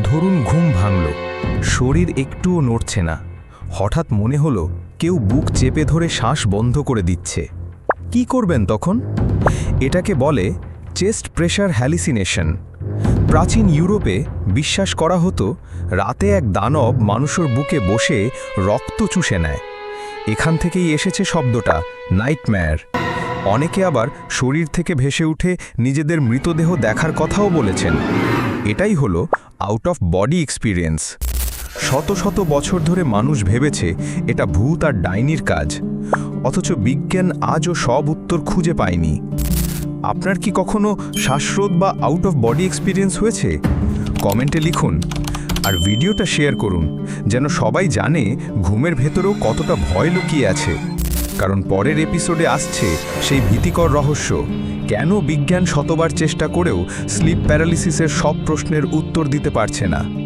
ধরুন ঘুম ভাঙল, শরীর একটুও নড়ছে না। হঠাৎ মনে হলো কেউ বুক চেপে ধরে শ্বাস বন্ধ করে দিচ্ছে। কি করবেন তখন? এটাকে বলে চেস্ট প্রেশার হ্যালিসিনেশন। প্রাচীন ইউরোপে বিশ্বাস করা হতো, রাতে এক দানব মানুষের বুকে বসে রক্ত চুষে নেয়। এখান থেকেই এসেছে শব্দটা, নাইটম্যার। অনেকে আবার শরীর থেকে ভেসে উঠে নিজেদের মৃতদেহ দেখার কথাও বলেছেন। এটাই হলো আউট অফ বডি এক্সপিরিয়েন্স শত শত বছর ধরে মানুষ ভেবেছে এটা ভূত আর ডাইনির কাজ। অথচ বিজ্ঞান আজও সব উত্তর খুঁজে পায়নি। আপনার কি কখনো শ্বাসরোধ বা আউট অফ বডি এক্সপিরিয়েন্স হয়েছে? কমেন্টে লিখুন। আর ভিডিওটা শেয়ার করুন, যেন সবাই জানে ঘুমের ভেতরেও কতটা ভয় লুকিয়ে আছে। কারণ পরের এপিসোডে আসছে সেই ভীতিকর রহস্য। কেন বিজ্ঞান শতবার চেষ্টা করেও স্লিপ প্যারালিসিসের সব প্রশ্নের উত্তর দিতে পারছে না?